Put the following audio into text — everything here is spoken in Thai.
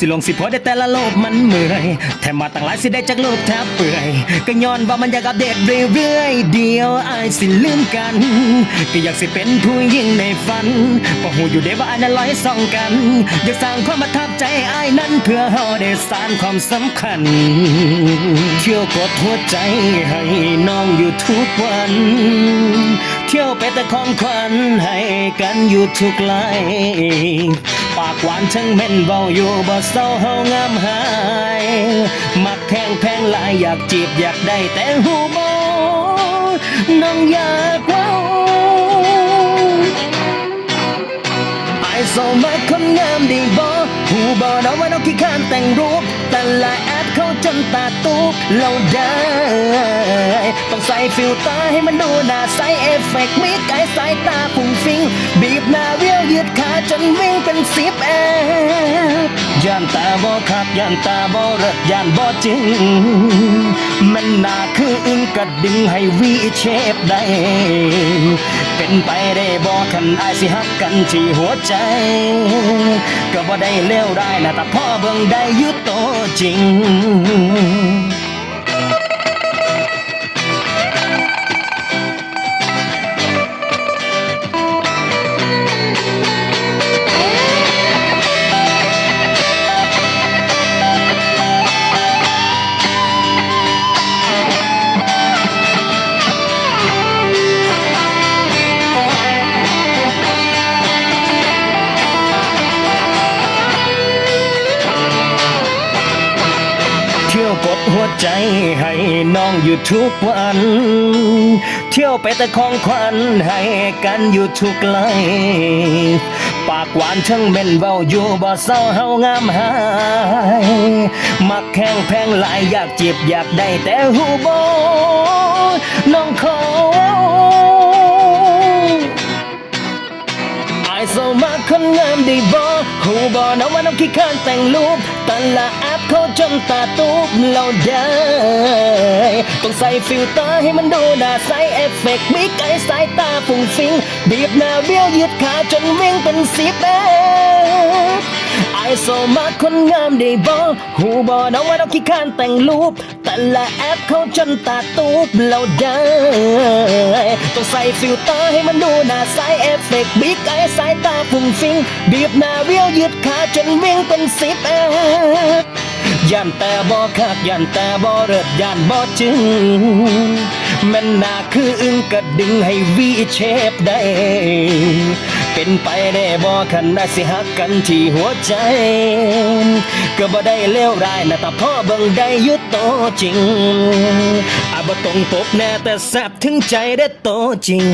สิลงสิพอได้แต่ละโลบมันเมื่อยแถมมาตั้งหลายสิได้จากโลบแทบเปื่อยก็ย้อนว่ามันอยากอัปเดตเรื่อยๆเดียวอายสิลืมกัน ก็อยากสิเป็นผู้หญิงในฝันก็หูอยู่เด้ว่าอายนั้นลอยส่องกัน อยากสร้างความประทับใจอายนั้นเพื่อเฮาได้สานความสำคัญเที่ยวกดหัวใจให้น้องอยู่ทุกวัน เที่ยวไปแต่ของขวัญให้กันอยู่ทุกไลน์ปากหวานช่างเม่นเบาอยู่บ่เศร้าเฮางามหาย มักแพงแพงหลายอยากจีบอยากได้แต่หูบ่น้องอยากเว้าไอายโซมาคนงามดีบอหูบอน้องว่าน้องขี้ข้านแต่งรูป แต่ละแอปเขาจนตาตุกเราได้ ต้องใส่ฟิลเตอร์ให้มันดูหน้าใสเอฟเฟกต์มีไกด์สายตาฟุ้งฟิงบีบหน้าเรียวยืดขาจนวิ่งเป็นสิบแอปย่านตาบอคักย่านตาบอเริดย่านบอจริง มันหนาคืออึ้งกระดึงให้วีเชฟได้ เป็นไปได้บ่คันอสิฮักกันที่หัวใจ ก็บ่ได้เลวได้นะแต่พ่อเบิ่งได้ยุโตจริง ที่ยวกดหัวใจให้น้องอยู่ทุกวัน เที่ยวไปแต่ของขวัญให้กันอยู่ทุกไลฟ์ปากหวานช่างเม่นเบาอยู่บ่เศร้าเฮางามหายมักแข้งแพงหลายอยากจีบอยากได้แต่หูบอน้องขอไอโซมาคนงามได้บอหูบอนะว่าน้องขี้ข้านแต่งรูปแต่ละ ตาตูบเราได้ต้องใส่ฟิลเตอร์ให้มันดูน้าใสเอฟเฟกต์มีไกด์สายตาฟุ้งฟิงบีบหน้าเบี้ยวยืดขาจนวิ่งเป็นสิบเอไอโซมาคนงามได้บอหูบอนะว่าเราขี้ข้านแต่งรูป แต่ละแอปเขาจนตาตูบเราได้ต้องใส่ฟิลเตอร์ให้มันดูน้าใสเอฟเฟกต์บิ๊กไอสายตาฟุ้งฟิงบีบหน้าเรียวยืดขาจนวิ่งเป็นสิบแอ ยันแต่บอคักยันแต่บอเริดยันบอจึงแมันนาคืออึ้งกระดึงให้วีเชฟได้ เป็นไปได้บ่คันได้สิฮักกันที่หัวใจ ก็บ่ได้เลวร้ายนะแต่พ่อเบิ่งได้ยุโตจริงอาบ่ตรงปกแน่แต่แซบถึงใจได้โตจริง